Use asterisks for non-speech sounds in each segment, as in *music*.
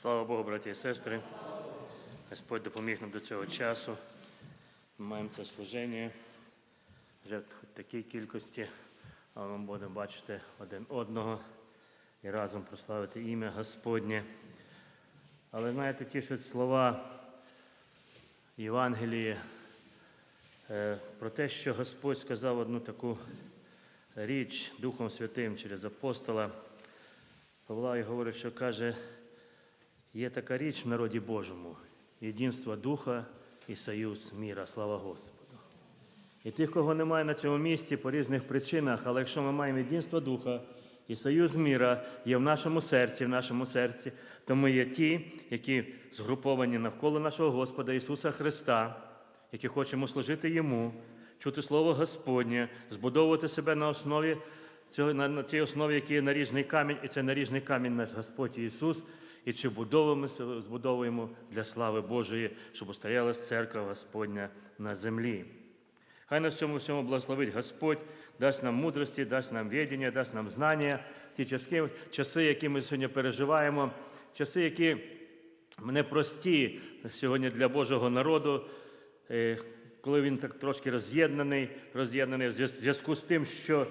Слава Богу, браті і сестри. Господь допоміг нам до цього часу. Ми маємо це служення вже в такій кількості, але ми будемо бачити один одного і разом прославити ім'я Господнє. Але знаєте, тішать слова Євангелії е, про те, що Господь сказав одну таку річ Духом Святим через апостола. Павла і говорить, що каже, є така річ в народі Божому єдинство Духа і союз міра. Слава Господу. І тих, кого немає на цьому місці по різних причинах, але якщо ми маємо єдинство Духа і союз міра є в нашому серці, в нашому серці, то ми є ті, які згруповані навколо нашого Господа Ісуса Христа, які хочемо служити Йому, чути Слово Господнє, збудовувати себе на основі цього, на, цій основі, який є наріжний камінь, і це наріжний камінь наш Господь Ісус. І чи будовуємо, збудовуємо для слави Божої, щоб устоялась церква Господня на землі. Хай нас цьому всьому благословить Господь, дасть нам мудрості, дасть нам відіння, дасть нам знання, ті часи, часи, які ми сьогодні переживаємо, часи, які непрості сьогодні для Божого народу, е, коли він так трошки роз'єднаний, роз'єднаний в зв'язку з тим, що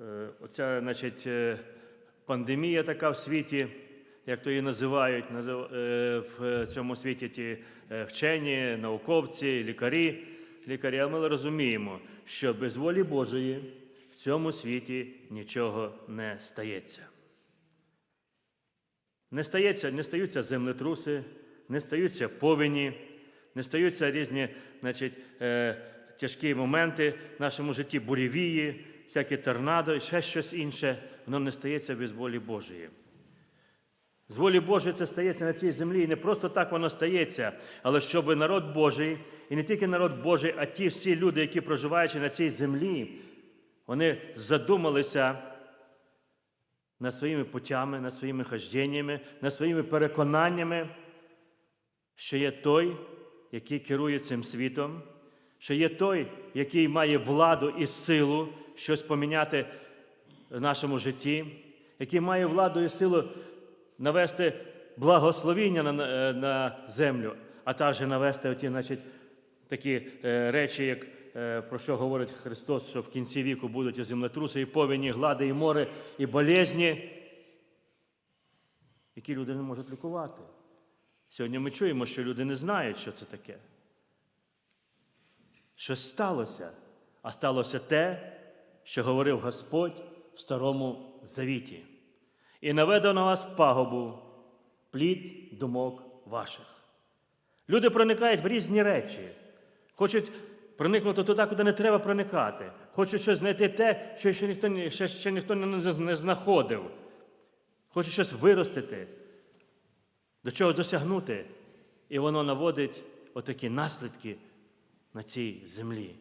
е, оця, значить, е, пандемія така в світі, як то її називають, е, в цьому світі ті е, вчені, науковці, лікарі. Лікарі, а ми розуміємо, що без волі Божої в цьому світі нічого не стається. Не стається, не стаються землетруси, не стаються повені, не стаються різні значить, е, тяжкі моменти в нашому житті, буревії, всякі торнадо і ще щось інше. Воно не стається без волі Божої. З волі Божої це стається на цій землі. І не просто так воно стається, але щоб народ Божий, і не тільки народ Божий, а ті всі люди, які проживаючи на цій землі, вони задумалися над своїми путями, над своїми хожденнями, над своїми переконаннями, що є той, який керує цим світом, що є той, який має владу і силу щось поміняти в нашому житті, який має владу і силу навести благословіння на, на, землю, а також навести оті, значить, такі е, речі, як е, про що говорить Христос, що в кінці віку будуть і землетруси, і повені, і глади, і море, і болезні, які люди не можуть лікувати. Сьогодні ми чуємо, що люди не знають, що це таке. Щось сталося, а сталося те, що говорив Господь в Старому Завіті. І наведу на вас пагубу, плід думок ваших. Люди проникають в різні речі, хочуть проникнути туди, куди не треба проникати, хочуть щось знайти те, що ще ніхто, ще, ще ніхто не, знаходив, хочуть щось виростити, до чогось досягнути. І воно наводить отакі наслідки на цій землі.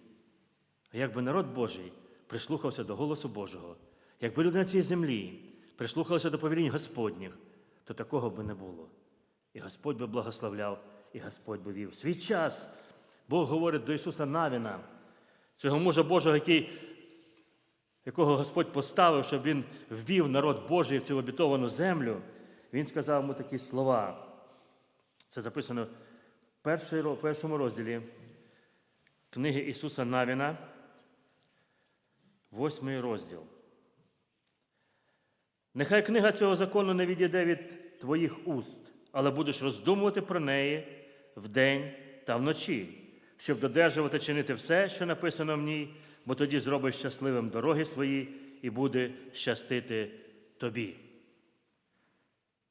А якби народ Божий прислухався до голосу Божого, якби люди на цій землі прислухалися до повелінь Господніх, то такого би не було. І Господь би благословляв, і Господь би вів. Свій час Бог говорить до Ісуса Навіна, цього мужа Божого, який, якого Господь поставив, щоб він ввів народ Божий в цю обітовану землю. Він сказав йому такі слова. Це записано в першому розділі книги Ісуса Навіна, восьмий розділ. Нехай книга цього закону не відійде від твоїх уст, але будеш роздумувати про неї вдень та вночі, щоб додержувати чинити все, що написано в ній, бо тоді зробиш щасливим дороги свої і буде щастити тобі.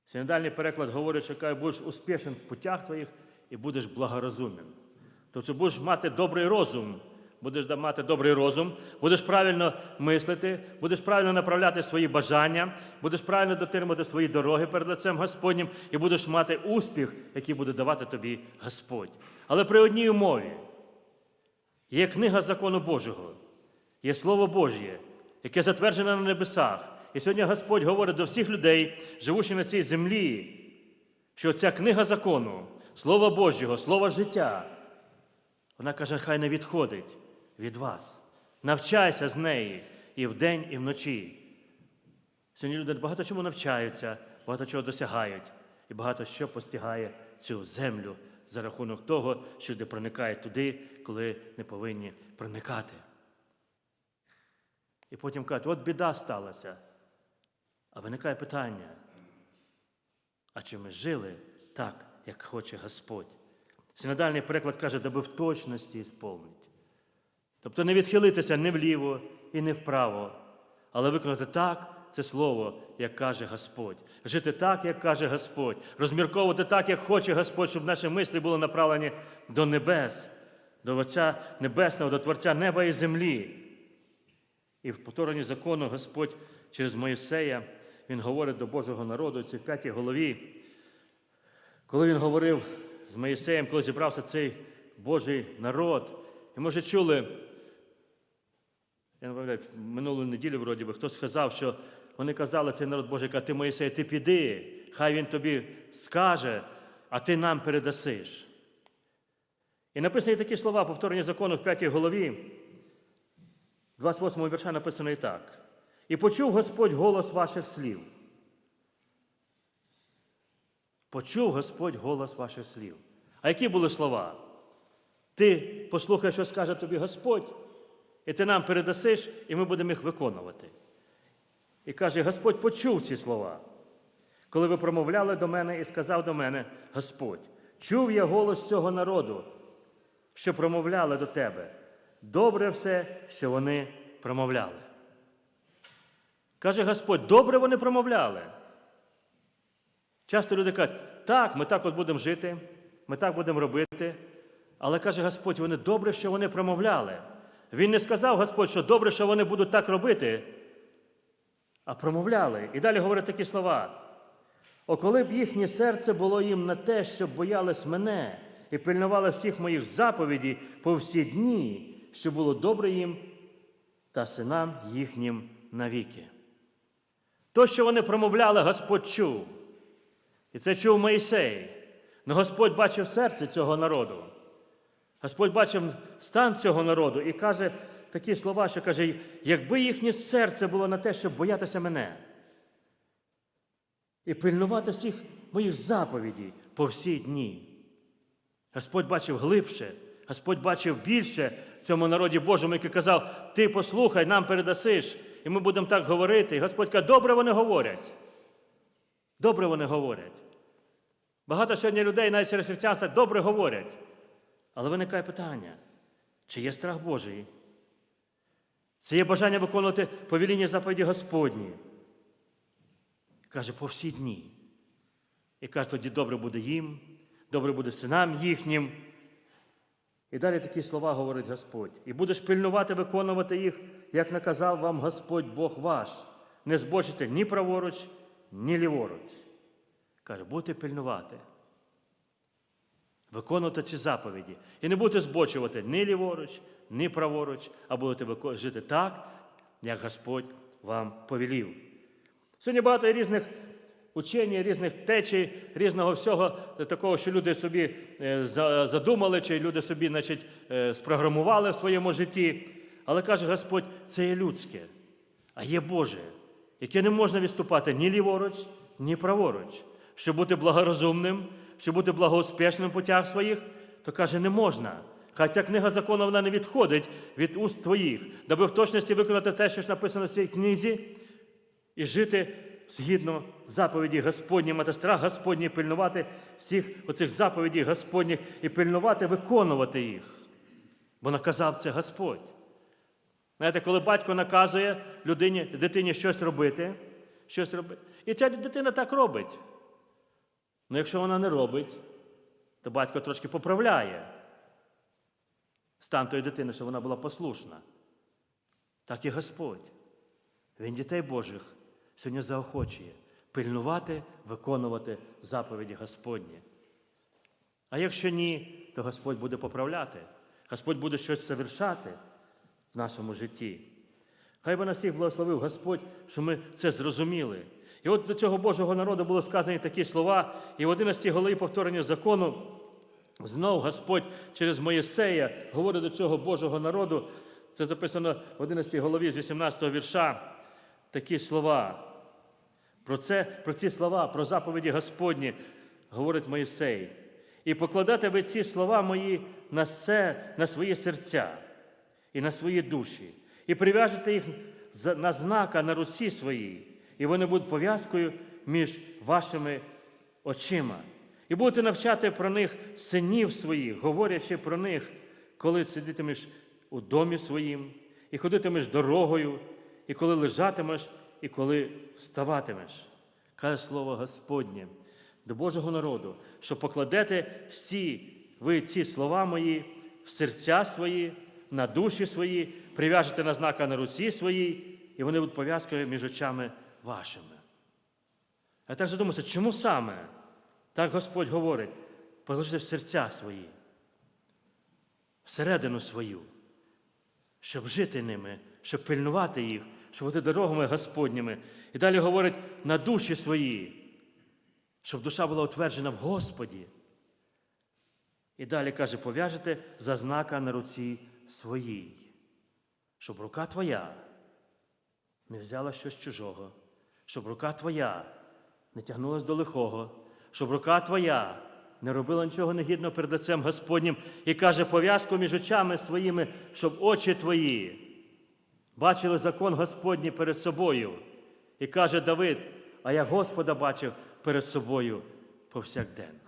Синодальний переклад говорить, що каже, будеш успішен в путях твоїх і будеш благорозумен. Тобто будеш мати добрий розум, будеш мати добрий розум, будеш правильно мислити, будеш правильно направляти свої бажання, будеш правильно дотримувати свої дороги перед лицем Господнім і будеш мати успіх, який буде давати тобі Господь. Але при одній умові є книга закону Божого, є Слово Божє, яке затверджене на небесах. І сьогодні Господь говорить до всіх людей, живущих на цій землі, що ця книга закону, Слово Божого, Слово життя, вона каже, хай не відходить від вас. Навчайся з неї і вдень, і вночі. Сьогодні люди багато чому навчаються, багато чого досягають. і багато що постигає цю землю за рахунок того, що люди проникають туди, коли не повинні проникати. І потім кажуть, от біда сталася. А виникає питання, а чи ми жили так, як хоче Господь? Синодальний переклад каже, даби в точності ісполнить. Тобто не відхилитися ні вліво і не вправо, але виконати так це слово, як каже Господь. Жити так, як каже Господь, розмірковувати так, як хоче Господь, щоб наші мислі були направлені до небес, до Отця Небесного, до Творця неба і землі. І в повторенні закону Господь через Моїсея Він говорить до Божого народу, це в п'ятій голові. Коли він говорив з Моїсеєм, коли зібрався цей Божий народ, і може чули, я не пам'ятаю, минулу неділю, вроді би, хтось сказав, що вони казали, цей народ Божий, каже, ти Моїсей, ти піди, хай він тобі скаже, а ти нам передасиш. І написані такі слова, повторення закону в п'ятій голові, 28 вірша написано і так. І почув Господь голос ваших слів. Почув Господь голос ваших слів. А які були слова? Ти послухай, що скаже тобі Господь, і ти нам передасиш, і ми будемо їх виконувати. І каже: Господь почув ці слова, коли ви промовляли до мене і сказав до мене, Господь, чув я голос цього народу, що промовляли до тебе. Добре все, що вони промовляли. Каже Господь, добре вони промовляли. Часто люди кажуть, так, ми так от будемо жити, ми так будемо робити. Але каже Господь, вони добре, що вони промовляли. Він не сказав Господь, що добре, що вони будуть так робити, а промовляли. І далі говорить такі слова. О, коли б їхнє серце було їм на те, щоб боялись мене і пильнували всіх моїх заповідей по всі дні, що було добре їм та синам їхнім навіки. То, що вони промовляли, Господь чув. І це чув Моїсей. Но Господь бачив серце цього народу. Господь бачив стан цього народу і каже такі слова, що каже, якби їхнє серце було на те, щоб боятися мене і пильнувати всіх моїх заповідей по всі дні. Господь бачив глибше, Господь бачив більше в цьому народі Божому, який казав, ти послухай, нам передасиш, і ми будемо так говорити. І Господь каже, добре вони говорять. Добре вони говорять. Багато сьогодні людей навіть через християнство добре говорять. Але виникає питання, чи є страх Божий? Це є бажання виконувати повеління заповіді Господні. Каже, по всі дні. І каже, тоді добре буде їм, добре буде синам їхнім. І далі такі слова говорить Господь. І будеш пильнувати, виконувати їх, як наказав вам Господь Бог ваш, не збочити ні праворуч, ні ліворуч. Каже, будете пильнувати, виконувати ці заповіді. І не будете збочувати ні ліворуч, ні праворуч, а будете жити так, як Господь вам повелів. Сьогодні багато різних учень, різних течій, різного всього такого, що люди собі е, задумали, чи люди собі значить, е, спрограмували в своєму житті. Але каже Господь, це є людське, а є Боже, яке не можна відступати ні ліворуч, ні праворуч. Щоб бути благорозумним, щоб бути благоуспішним в путях своїх, то каже, не можна. Хай ця книга закону вона не відходить від уст твоїх, даби в точності виконати те, що ж написано в цій книзі, і жити згідно заповіді Господні, мати страх Господній, пильнувати всіх оцих заповідей Господніх і пильнувати, виконувати їх. Бо наказав це Господь. Знаєте, коли батько наказує людині, дитині щось робити, щось робити, і ця дитина так робить. Ну, якщо вона не робить, то батько трошки поправляє стан тої дитини, щоб вона була послушна. Так і Господь. Він дітей Божих сьогодні заохочує пильнувати, виконувати заповіді Господні. А якщо ні, то Господь буде поправляти, Господь буде щось завершати в нашому житті. Хай би нас всіх благословив Господь, що ми це зрозуміли. І от до цього Божого народу були сказані такі слова, і в 11 голові повторення закону знов Господь через Моїсея говорить до цього Божого народу. Це записано в 11 голові з 18 вірша. Такі слова. Про це, про ці слова, про заповіді Господні говорить Моїсей, і покладати ви ці слова мої на, се, на свої серця і на свої душі, і прив'яжете їх на знака на руці своїй, і вони будуть пов'язкою між вашими очима. І будете навчати про них синів своїх, говорячи про них, коли сидітимеш у домі своїм, і ходитимеш дорогою, і коли лежатимеш, і коли вставатимеш. Каже слово Господнє до Божого народу, що покладете всі ви ці слова мої в серця свої, на душі свої, прив'яжете на знака на руці своїй, і вони будуть пов'язкою між очами вашими. Я так задумався, чому саме так Господь говорить, положити в серця свої, всередину свою, щоб жити ними, щоб пильнувати їх, щоб бути дорогами Господніми. І далі говорить на душі свої, щоб душа була утверджена в Господі. І далі каже, пов'яжете за знака на руці своїй, щоб рука твоя не взяла щось чужого, щоб рука твоя не тягнулась до лихого, щоб рука твоя не робила нічого негідного перед лицем Господнім і каже, пов'язку між очами своїми, щоб очі твої бачили закон Господній перед собою. І каже Давид, а я Господа бачив перед собою повсякденно.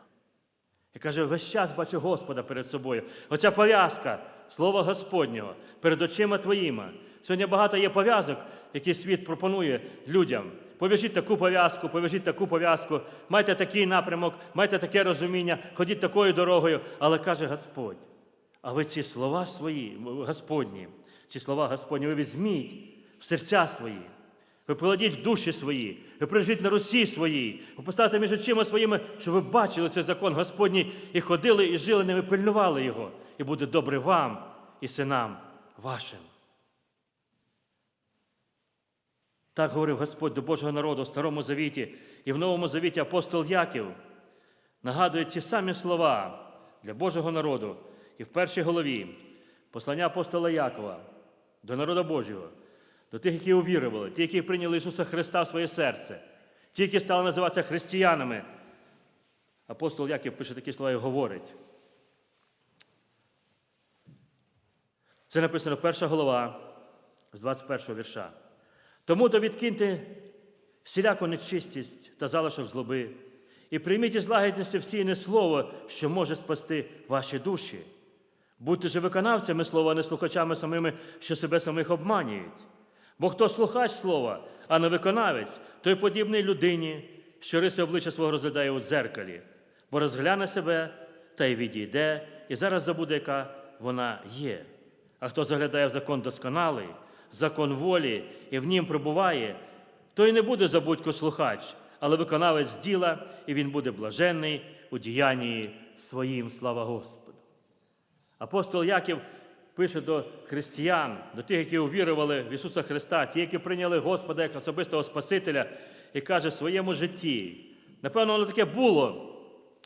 І каже, весь час бачу Господа перед собою. Оця пов'язка Слова Господнього перед очима твоїми. Сьогодні багато є пов'язок, які світ пропонує людям. Пов'яжіть таку пов'язку, пов'яжіть таку пов'язку, майте такий напрямок, майте таке розуміння, ходіть такою дорогою. Але каже Господь, а ви ці слова свої, Господні, ці слова Господні, ви візьміть в серця свої. Ви покладіть в душі свої, ви прижіть на руці своїй, ви поставте між очима своїми, щоб ви бачили цей закон Господній і ходили, і жили ними, пильнували його, і буде добре вам і синам вашим. Так говорив Господь до Божого народу в Старому Завіті і в Новому Завіті апостол Яків. Нагадує ці самі слова для Божого народу і в першій голові. Послання апостола Якова до народу Божого, до тих, які увірували, ті, які прийняли Ісуса Христа в своє серце, ті, які стали називатися християнами. Апостол Яків пише такі слова і говорить. Це написано перша голова з 21 вірша. Тому то відкиньте всіляку нечистість та залишок злоби, і прийміть із лагідністю всі слово, що може спасти ваші душі. Будьте же виконавцями слова, а не слухачами самими, що себе самих обманюють. Бо хто слухач слова, а не виконавець, той подібний людині, що риси обличчя свого розглядає у дзеркалі, бо розгляне себе та й відійде, і зараз забуде, яка вона є. А хто заглядає в закон досконалий, закон волі і в нім пробуває, той не буде забудько слухач, але виконавець діла, і він буде блаженний у діянні своїм. Слава Господу. Апостол Яків пише до християн, до тих, які увірували в Ісуса Христа, ті, які прийняли Господа як особистого Спасителя, і каже в своєму житті. Напевно, воно таке було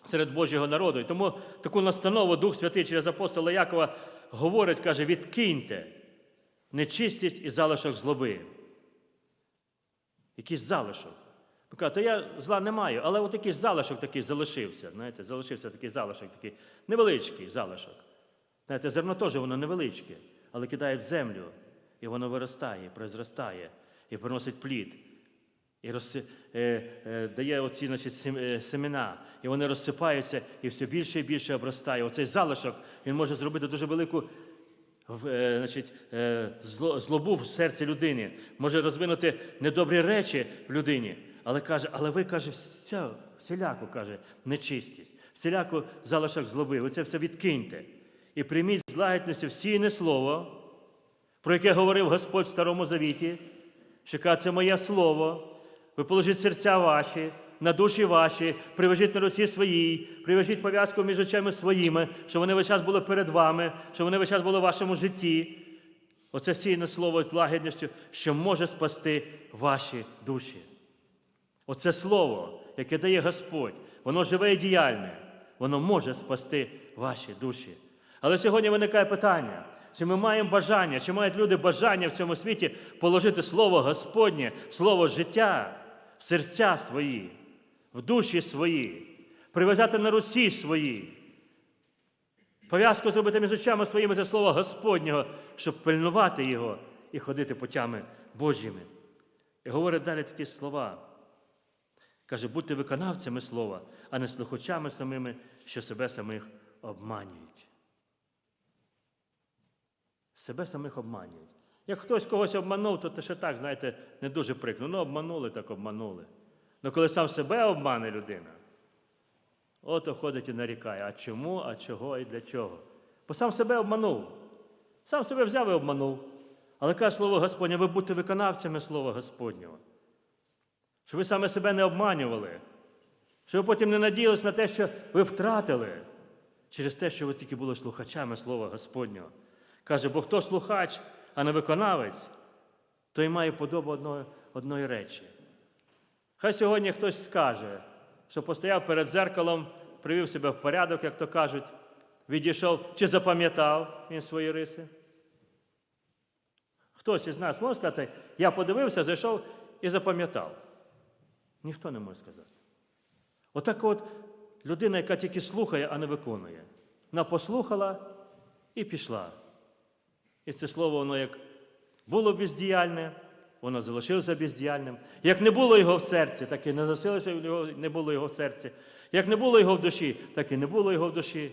серед Божого народу. І тому таку настанову Дух Святий через апостола Якова говорить, каже, відкиньте нечистість і залишок злоби. Якийсь залишок. Ви кажете, я зла не маю, але от якийсь залишок такий залишився. Знаєте, залишився такий залишок, такий невеличкий залишок. Знаєте, зерно теж воно невеличке, але кидає в землю, і воно виростає, произростає, і приносить плід, і розси, е, е, дає оці значить, е, семена, і вони розсипаються, і все більше і більше обростає. Оцей залишок він може зробити дуже велику е, значить, е, зло- злобу в серці людини, може розвинути недобрі речі в людині. Але каже, але ви каже, вся, всіляку каже, нечистість, всіляку залишок злоби. Ви це все відкиньте. І прийміть з лагідністю всіне слово, про яке говорив Господь в Старому Завіті, що каже, це моє слово. Ви положіть серця ваші, на душі ваші, привяжіть на руці своїй, привяжіть пов'язку між очами своїми, щоб вони весь час були перед вами, щоб вони весь час були в вашому житті. Оце сійне слово з лагідністю, що може спасти ваші душі. Оце слово, яке дає Господь, воно живе і діяльне, воно може спасти ваші душі. Але сьогодні виникає питання, чи ми маємо бажання, чи мають люди бажання в цьому світі положити слово Господнє, слово життя в серця свої, в душі свої, прив'язати на руці своїй. Пов'язку зробити між очами своїми це слово Господнього, щоб пильнувати його і ходити путями Божіми. І говорить далі такі слова. Каже, будьте виконавцями слова, а не слухачами самими, що себе самих обманюють. Себе самих обманюють. Як хтось когось обманув, то це ще так, знаєте, не дуже прикно. Ну, обманули, так обманули. Ну коли сам себе обмане людина, ото ходить і нарікає, а чому, а чого і для чого. Бо сам себе обманув. Сам себе взяв і обманув. Але каже слово Господнє, ви будьте виконавцями Слова Господнього. Щоб ви саме себе не обманювали, щоб ви потім не надіялись на те, що ви втратили через те, що ви тільки були слухачами Слова Господнього. Каже, бо хто слухач, а не виконавець, той має подобу одної, одної речі. Хай сьогодні хтось скаже, що постояв перед зеркалом, привів себе в порядок, як то кажуть, відійшов чи запам'ятав він свої риси. Хтось із нас може сказати, я подивився, зайшов і запам'ятав. Ніхто не може сказати. Отак от людина, яка тільки слухає, а не виконує. Вона послухала і пішла. І це слово, воно як було бездіяльне, воно залишилося бездіяльним. Як не було його в серці, так і не його, не було його в серці. Як не було його в душі, так і не було його в душі.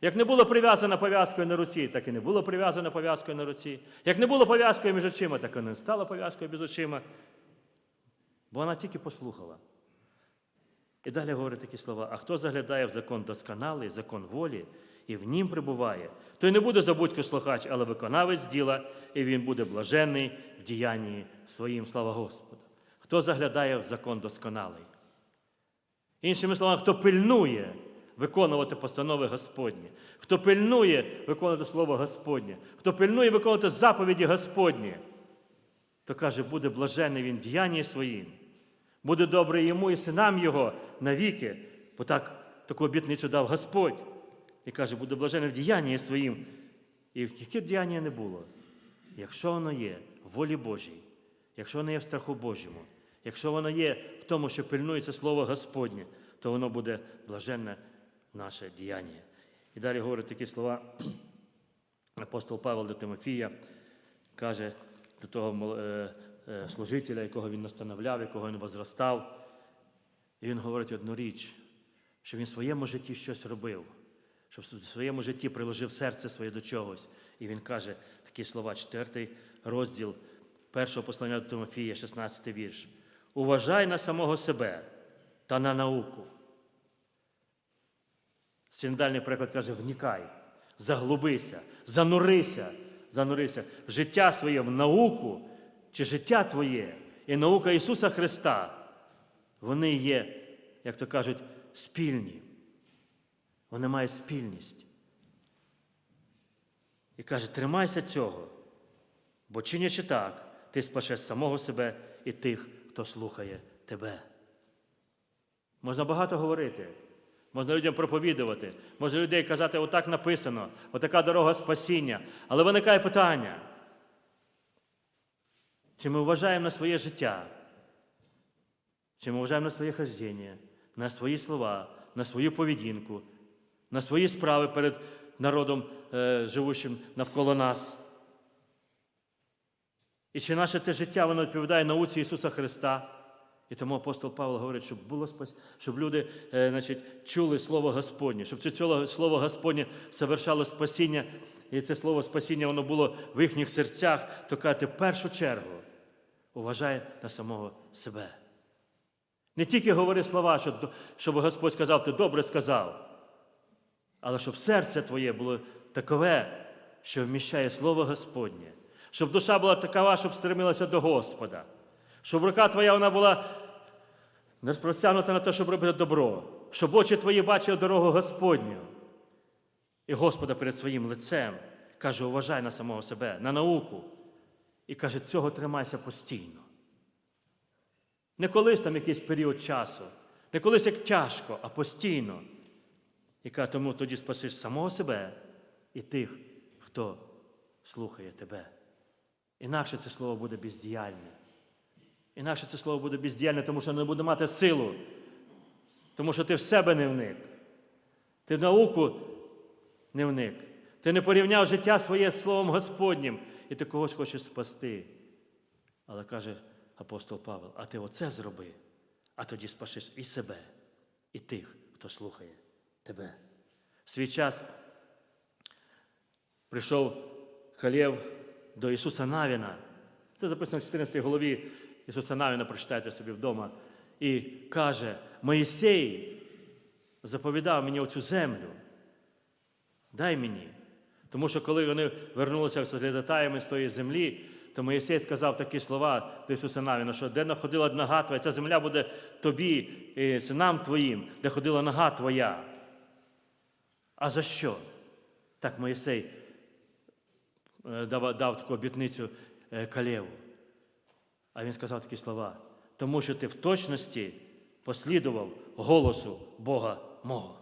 Як не було прив'язано пов'язкою на руці, так і не було прив'язано пов'язкою на руці. Як не було пов'язкою між очима, так і не стало пов'язкою між очима. Бо вона тільки послухала. І далі говорить такі слова: а хто заглядає в закон досконалий, закон волі, і в нім прибуває, той не буде забудько слухач, але виконавець діла, і він буде блаженний в діянні своїм, слава Господу. Хто заглядає в закон досконалий? Іншими словами, хто пильнує виконувати постанови Господні, хто пильнує виконувати Слово Господнє, хто пильнує виконувати заповіді Господні, то каже, буде блажений він в діянні своїм, буде добре йому і синам його навіки, бо так таку обітницю дав Господь. І каже, буде блажений в діянні своїм. І яке діяння не було, якщо воно є в волі Божій, якщо воно є в страху Божому, якщо воно є в тому, що пильнується Слово Господнє, то воно буде блаженне наше діяння. І далі говорить такі слова. *clears throat* Апостол Павел до Тимофія каже до того е, е, служителя, якого він настановляв, якого він возростав. І він говорить одну річ, що він в своєму житті щось робив, що в своєму житті приложив серце своє до чогось. І він каже такі слова, 4 розділ першого послання до Тимофія, 16 вірш. Уважай на самого себе та на науку. Синодальний приклад каже: вникай, заглубися, занурися, занурися в життя своє в науку, чи життя твоє і наука Ісуса Христа. Вони є, як то кажуть, спільні. Вони мають спільність. І каже, тримайся цього, бо чинячи так, ти спасеш самого себе і тих, хто слухає тебе. Можна багато говорити, можна людям проповідувати, можна людей казати, отак написано, отака дорога спасіння. Але виникає питання, чи ми вважаємо на своє життя, чи ми вважаємо на своє хождення, на свої слова, на свою поведінку, на свої справи перед народом, е, живущим навколо нас. І чи наше те життя воно відповідає науці Ісуса Христа? І тому апостол Павло говорить, щоб було спас... щоб люди е, значить, чули Слово Господнє, щоб це Слово Господнє совершало спасіння, і це слово спасіння воно було в їхніх серцях, то каже, в першу чергу уважай на самого себе. Не тільки говори слова, щоб Господь сказав, ти добре сказав, але щоб серце твоє було такове, що вміщає Слово Господнє, щоб душа була такова, щоб стремилася до Господа, щоб рука твоя вона була розпростягнута на те, щоб робити добро, щоб очі твої бачили дорогу Господню. І Господа перед своїм лицем каже, уважай на самого себе, на науку. І каже, цього тримайся постійно. Не колись там якийсь період часу, не колись як тяжко, а постійно. Каже, тому тоді спасиш самого себе і тих, хто слухає тебе. Інакше це слово буде бездіяльне. Інакше це слово буде бездіяльне, тому що не буде мати силу Тому що ти в себе не вник. Ти в науку не вник. Ти не порівняв життя своє з Словом Господнім, і ти когось хочеш спасти. Але каже апостол Павел, а ти оце зроби, а тоді спасиш і себе, і тих, хто слухає тебе. В свій час прийшов Халєв до Ісуса Навіна. Це записано в 14 голові Ісуса Навіна, прочитайте собі вдома. І каже: Моїсей заповідав мені оцю землю. Дай мені. Тому що коли вони вернулися з з тої землі, то Моїсей сказав такі слова до Ісуса Навіна, що де находила нога твоя, ця земля буде тобі, і синам твоїм, де ходила нога твоя. А за що? Так Моїсей е, дав, дав таку обітницю е, Калєву. А він сказав такі слова, тому що ти в точності послідував голосу Бога мого.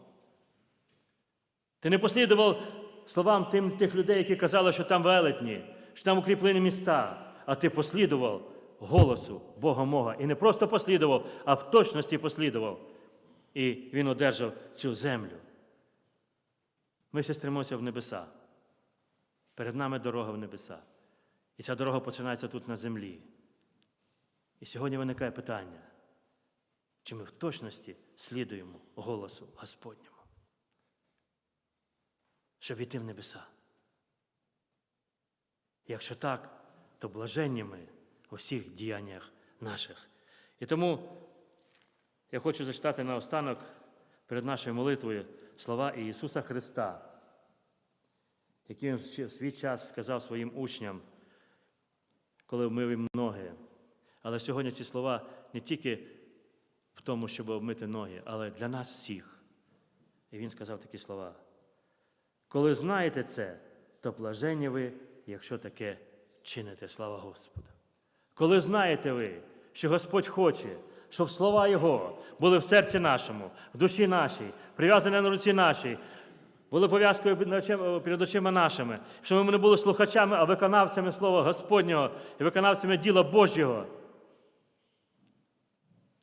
Ти не послідував словам тим, тих людей, які казали, що там велетні, що там укріплені міста, а ти послідував голосу Бога мого. І не просто послідував, а в точності послідував. І він одержав цю землю. Ми всі стремимося в небеса. Перед нами дорога в небеса. І ця дорога починається тут на землі. І сьогодні виникає питання, чи ми в точності слідуємо голосу Господньому, щоб війти в небеса. Якщо так, то блаженні ми у всіх діяннях наших. І тому я хочу зачитати наостанок перед нашою молитвою слова Ісуса Христа, які Він в свій час сказав своїм учням, коли вмив їм ноги. Але сьогодні ці слова не тільки в тому, щоб обмити ноги, але для нас всіх. І він сказав такі слова. Коли знаєте це, то блаженні ви, якщо таке чините, слава Господу. Коли знаєте ви, що Господь хоче, щоб слова Його були в серці нашому, в душі нашій, прив'язані на руці нашій, були пов'язкою перед очима нашими, щоб ми не були слухачами, а виконавцями Слова Господнього і виконавцями діла Божого.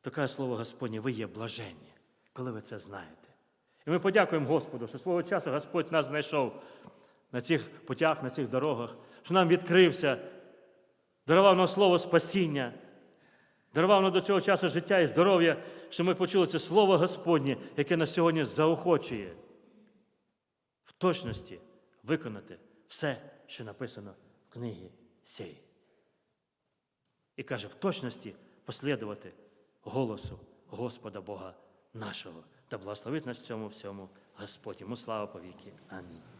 То каже слово Господнє, ви є блаженні, коли ви це знаєте. І ми подякуємо Господу, що свого часу Господь нас знайшов на цих путях, на цих дорогах, що нам відкрився, дарував нам слово спасіння, дарував нам до цього часу життя і здоров'я, що ми почули це слово Господнє, яке нас сьогодні заохочує в точності виконати все, що написано в книгі сей. І каже, в точності послідувати голосу Господа Бога нашого. Та благословить нас в цьому всьому Господь. Йому слава повіки. Амінь.